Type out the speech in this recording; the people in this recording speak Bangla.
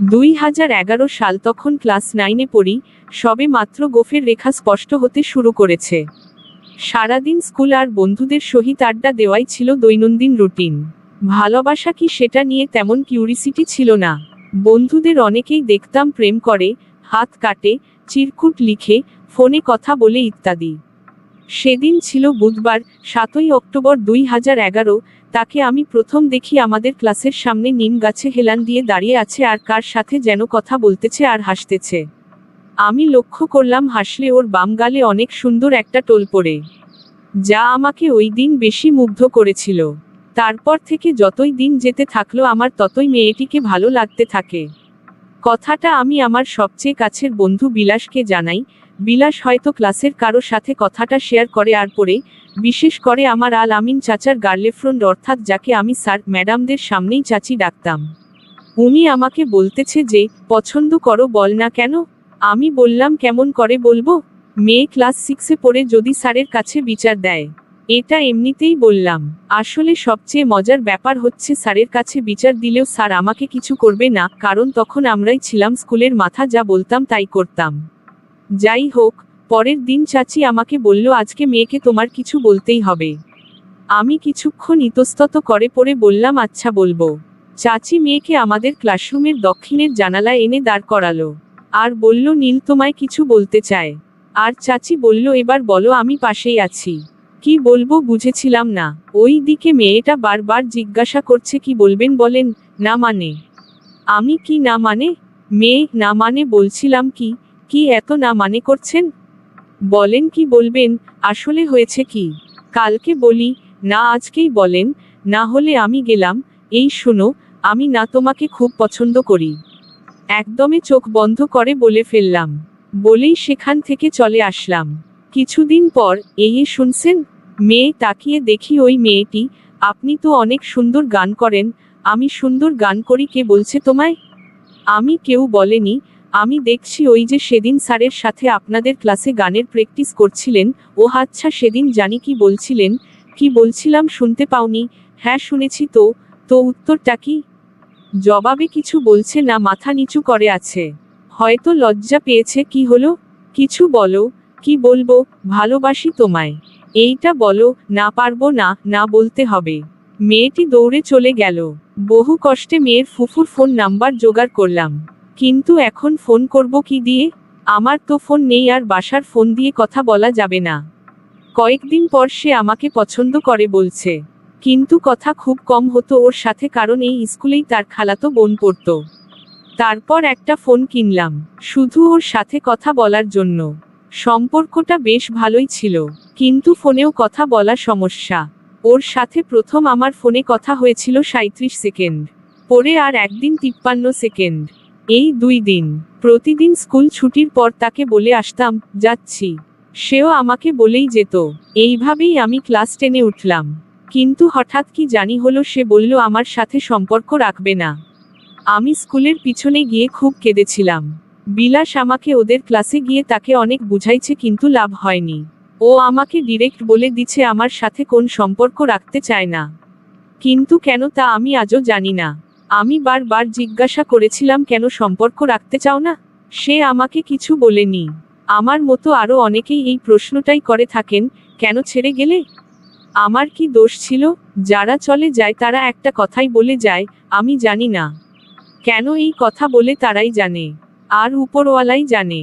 দুই হাজার এগারো সাল তখন ক্লাস নাইনে পড়ি, সবে মাত্র গোফের রেখা স্পষ্ট হতে শুরু করেছে। সারাদিন স্কুল আর বন্ধুদের সহিত আড্ডা দেওয়াই ছিল দৈনন্দিন রুটিন। ভালোবাসা কি সেটা নিয়ে তেমন কিউরিসিটি ছিল না। বন্ধুদের অনেকেই দেখতাম প্রেম করে, হাত কাটে, চিরকুট লিখে, ফোনে কথা বলে ইত্যাদি। সেদিন ছিল বুধবার, সাতই অক্টোবর দুই হাজার এগারো। তাকে আমি প্রথম দেখি আমাদের ক্লাসের সামনে নিম গাছে হেলান দিয়ে দাঁড়িয়ে আছে আর কার সাথে যেন কথা বলতেছে আর হাসতেছে। আমি লক্ষ্য করলাম হাসলে ওর বাম গালে অনেক সুন্দর একটা টোল পড়ে। যা আমাকে ওই দিন বেশি মুগ্ধ করেছিল। তারপর থেকে যতই দিন যেতে থাকল আমার ততই মেয়েটিকে ভালো লাগতে থাকে। কথাটা আমি আমার সবচেয়ে কাছের বন্ধু বিলাসকে জানাই বিলাস হয়তো ক্লাসের কারও সাথে কথাটা শেয়ার করে আর পরে, বিশেষ করে আমার আল আমিন চাচার গার্লেফ্রন্ড অর্থাৎ যাকে আমি স্যার, ম্যাডামদের সামনেই চাচি ডাকতাম। উনি আমাকে বলতেছে যে, পছন্দ করো বল না কেন? আমি বললাম, কেমন করে বলব? মেয়ে ক্লাস সিক্সে পড়ে যদি স্যারের কাছে বিচার দেয়। এটা এমনিতেই বললাম। আসলে সবচেয়ে মজার ব্যাপার হচ্ছে স্যারের কাছে বিচার দিলেও স্যার আমাকে কিছু করবে না, কারণ তখন আমরাই ছিলাম স্কুলের মাথা যা বলতাম তাই করতাম। যাই হোক, পরের দিন চাচি আমাকে বলল, আজকে মেয়েকে তোমার কিছু বলতেই হবে। আমি কিছুক্ষণ ইতস্তত করে পড়ে বললাম আচ্ছা বলব। চাচি মেয়েকে আমাদের ক্লাসরুমের দক্ষিণের জানালায় এনে দাঁড় করালো। আর বলল, নীল তোমায় কিছু বলতে চায়। আর চাচি বলল, এবার বলো, আমি পাশেই আছি। কি বলব বুঝেছিলাম না। ওই দিকে মেয়েটা বারবার জিজ্ঞাসা করছে, কি বলবেন? বলেন, না মানে। আমি কি না মানে? মেয়ে, না মানে বলছিলাম কি? কি এত না মানে করছেন? বলেন কি বলবেন, আসলে হয়েছে কি? কালকে বলি, না আজকেই বলেন, না হলে আমি গেলাম, এই শোনো, আমি না তোমাকে খুব পছন্দ করি। একদমে চোখ বন্ধ করে বলে ফেললাম। বলেই সেখান থেকে চলে আসলাম। কিছুদিন পর, এই শুনছেন? মেয়ে তাকিয়ে দেখি ওই মেয়েটি, আপনি তো অনেক সুন্দর গান করেন, আমি সুন্দর গান করি কে বলছে তোমায়? আমি কেউ বলেনি আমি দেখছি ওই যে সেদিন স্যারের সাথে আপনাদের ক্লাসে গানের প্র্যাকটিস করছিলেন, ও আচ্ছা সেদিন জানি কি বলছিলেন, কি বলছিলাম শুনতে পাওনি হ্যাঁ শুনেছি তো তো উত্তরটা কি? জবাবে কিছু বলছে না, মাথা নিচু করে আছে। হয়তো লজ্জা পেয়েছে, কি হলো? কিছু বলো, কি বলব, ভালোবাসি তোমায়। এইটা বলো, না পারব না না বলতে হবে। মেয়েটি দৌড়ে চলে গেল। বহু কষ্টে মেয়ের ফুফুর ফোন নাম্বার জোগাড় করলাম। কিন্তু এখন ফোন করব কি দিয়ে? আমার তো ফোন নেই আর বাসার ফোন দিয়ে কথা বলা যাবে না। কয়েকদিন পর সে আমাকে পছন্দ করে বলছে। কিন্তু কথা খুব কম হতো ওর সাথে কারণ এই স্কুলেই তার খালাতো বোন পড়তো। তারপর একটা ফোন কিনলাম, শুধু ওর সাথে কথা বলার জন্য। সম্পর্কটা বেশ ভালোই ছিল, কিন্তু ফোনেও কথা বলা সমস্যা। ওর সাথে প্রথম আমার ফোনে কথা হয়েছিল সাঁত্রিশ সেকেন্ড, পরে আর একদিন তিপ্পান্ন সেকেন্ড। এই দুই দিন। প্রতিদিন স্কুল ছুটির পর তাকে বলে আসতাম, যাচ্ছি। সেও আমাকে বলেই যেত। এইভাবেই আমি ক্লাস টেনে উঠলাম। কিন্তু হঠাৎ কি জানি হলো, সে বলল, আমার সাথে সম্পর্ক রাখবে না। আমি স্কুলের পিছনে গিয়ে খুব কেঁদেছিলাম। বিলাস আমাকে ওদের ক্লাসে গিয়ে তাকে অনেক বুঝাইছে, কিন্তু লাভ হয়নি। ও আমাকে ডিরেক্ট বলে দিছে আমার সাথে কোন সম্পর্ক রাখতে চায় না। কিন্তু কেন তা আমি আজও জানি না। আমি বারবার জিজ্ঞাসা করেছিলাম, কেন সম্পর্ক রাখতে চাও না? সে আমাকে কিছু বলেনি। আমার মতো আরও অনেকেই এই প্রশ্নটাই করে থাকেন, কেন ছেড়ে গেলে? আমার কি দোষ ছিল? যারা চলে যায়, তারা একটা কথাই বলে যায়, আমি জানি না। কেন এই কথা বলে তারাই জানে, আর উপরওয়ালাই জানে।